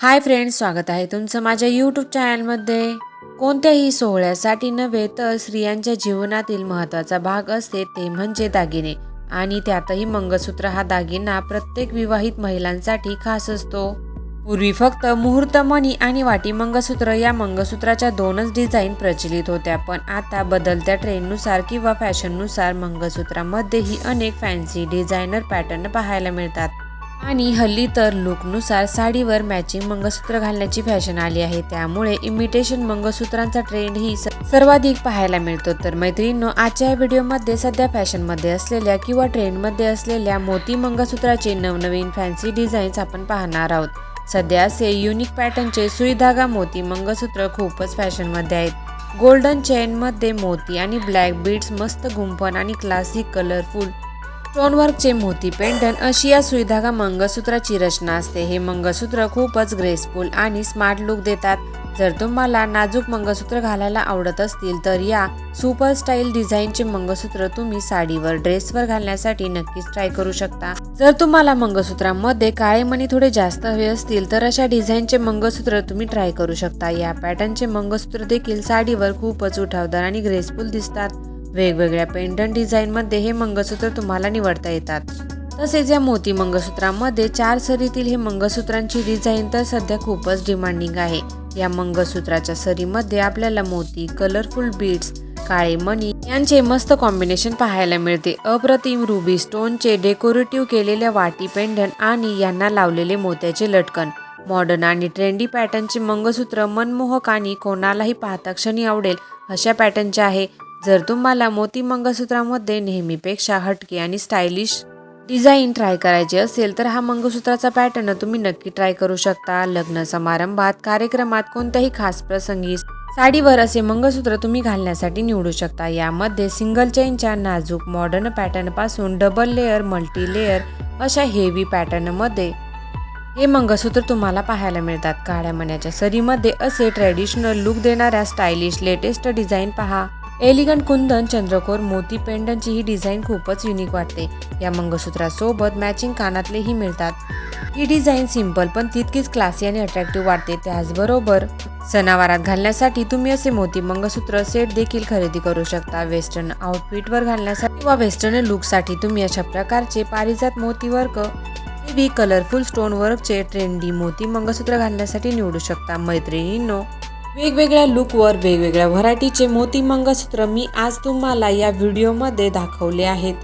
Hi friends स्वागत आहे तुमचं माझ्या यूट्यूब चॅनलमध्ये कोणत्याही सोहळ्यासाठी नव्हे तर स्त्रियांच्या जीवनातील महत्त्वाचा भाग असते ते म्हणजे दागिने. आणि त्यातही मंगळसूत्र हा दागिना प्रत्येक विवाहित महिलांसाठी खास असतो. पूर्वी फक्त मुहूर्तमणी आणि वाटी मंगळसूत्र या मंगळसूत्राच्या दोनच डिझाईन प्रचलित होत्या पण आता बदलत्या ट्रेंडनुसार किंवा फॅशननुसार मंगळसूत्रामध्येही अनेक फॅन्सी डिझायनर पॅटर्न पाहायला मिळतात. आणि हल्ली तर लुकनुसार साडीवर मॅचिंग मंगळसूत्र घालण्याची फॅशन आली आहे. त्यामुळे इमिटेशन मंगळसूत्रांचा ट्रेंड ही स- सर्वाधिक पाहायला मिळतो. तर मैत्रिणींनो आजच्या या व्हिडिओमध्ये सध्या फॅशनमध्ये असलेल्या किंवा ट्रेंडमध्ये असलेल्या मोती मंगळसूत्राचे नवनवीन फॅन्सी डिझाईन्स आपण पाहणार आहोत. सध्या असे युनिक पॅटर्नचे सुईधागा मोती मंगळसूत्र खूपच फॅशनमध्ये आहेत. गोल्डन चेनमध्ये मोती आणि ब्लॅक बीड्स मस्त गुंफण आणि क्लासिक कलरफुल स्टोनवर्कचे मोती पेंडन अशी या सुईधागा मंगळसूत्राची रचना असते. हे मंगळसूत्र खूपच ग्रेसफुल आणि स्मार्ट लुक देतात. जर तुम्हाला नाजूक मंगळसूत्र घालायला आवडत असतील तर या सुपर स्टाईल डिझाईनचे मंगळसूत्र तुम्ही साडीवर ड्रेसवर घालण्यासाठी नक्कीच ट्राय करू शकता. जर तुम्हाला मंगळसूत्रामध्ये काळे मणी थोडे जास्त हवे असतील तर अशा डिझाईनचे मंगळसूत्र तुम्ही ट्राय करू शकता. या पॅटर्नचे मंगळसूत्र देखील साडीवर खूपच उठावदार आणि ग्रेसफुल दिसतात. वेगवेगळ्या पेंडंट डिझाईनमध्ये हे मंगळसूत्र तुम्हाला निवडता येतात. तसेच या मोती मंगळसूत्रामध्ये चार सरीतील हे मंगळसूत्रांची डिझाईन तर सध्या खूपच डिमांडिंग आहे. या मंगळसूत्राच्या सरीमध्ये आपल्याला मोती कलरफुल बीड्स काळे मणी यांचे मस्त कॉम्बिनेशन पाहायला मिळते. अप्रतिम रुबी स्टोनचे डेकोरेटिव्ह केलेल्या वाटी पेंडन आणि यांना लावलेले मोत्याचे लटकन. मॉडर्न आणि ट्रेंडी पॅटर्नचे मंगळसूत्र मनमोहक आणि कोणालाही पाहता क्षणी आवडेल अशा पॅटर्नचे आहे. जर तुम्हाला मोती मंगळसूत्रामध्ये नेहमीपेक्षा हटके आणि स्टायलिश डिझाईन ट्राय करायची असेल तर हा मंगळसूत्राचा पॅटर्न तुम्ही नक्की ट्राय करू शकता. लग्न समारंभात कार्यक्रमात कोणत्याही खास प्रसंगी साडीवर असे मंगळसूत्र तुम्ही घालण्यासाठी निवडू शकता. यामध्ये सिंगल चेनच्या नाजूक मॉडर्न पॅटर्नपासून डबल लेअर मल्टी लेअर अशा हेवी पॅटर्नमध्ये हे मंगळसूत्र तुम्हाला पाहायला मिळतात. काळ्या मण्याच्या सरीमध्ये असे ट्रॅडिशनल लुक देणाऱ्या स्टायलिश लेटेस्ट डिझाईन पहा. एलिगंट कुंदन चंद्रकोर मोती पेंडनची ही डिझाईन खूपच युनिक वाटते. या मंगळसूत्रासोबत मॅचिंग कानातलेही मिळतात. ही डिझाईन सिंपल पण तितकीच क्लासी आणि अट्रॅक्टिव्ह वाटते. त्याचबरोबर सणावारात घालण्यासाठी तुम्ही असे मोती मंगळसूत्र सेट देखील खरेदी करू शकता. वेस्टर्न आउटफिटवर घालण्यासाठी किंवा वेस्टर्न लुकसाठी तुम्ही अशा प्रकारचे पारिजात मोती वर्क हेवी कलरफुल स्टोन वर्कचे ट्रेंडी मोती मंगळसूत्र घालण्यासाठी निवडू शकता. मैत्रिणींनो वेगवेगळ्या लुकवर वेगवेगळ्या व्हरायटीचे मोती मंगळसूत्र मी आज तुम्हाला या व्हिडिओमध्ये दाखवले आहेत.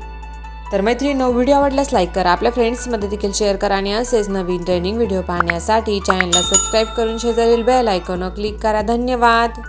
तर मैत्रिणींनो व्हिडिओ आवडल्यास लाईक करा आपल्या फ्रेंड्समध्ये देखील शेअर करा आणि असेच नवीन ट्रेनिंग व्हिडिओ पाहण्यासाठी चॅनलला सबस्क्राईब करून शेजारील बेल आयकॉन क्लिक करा. धन्यवाद!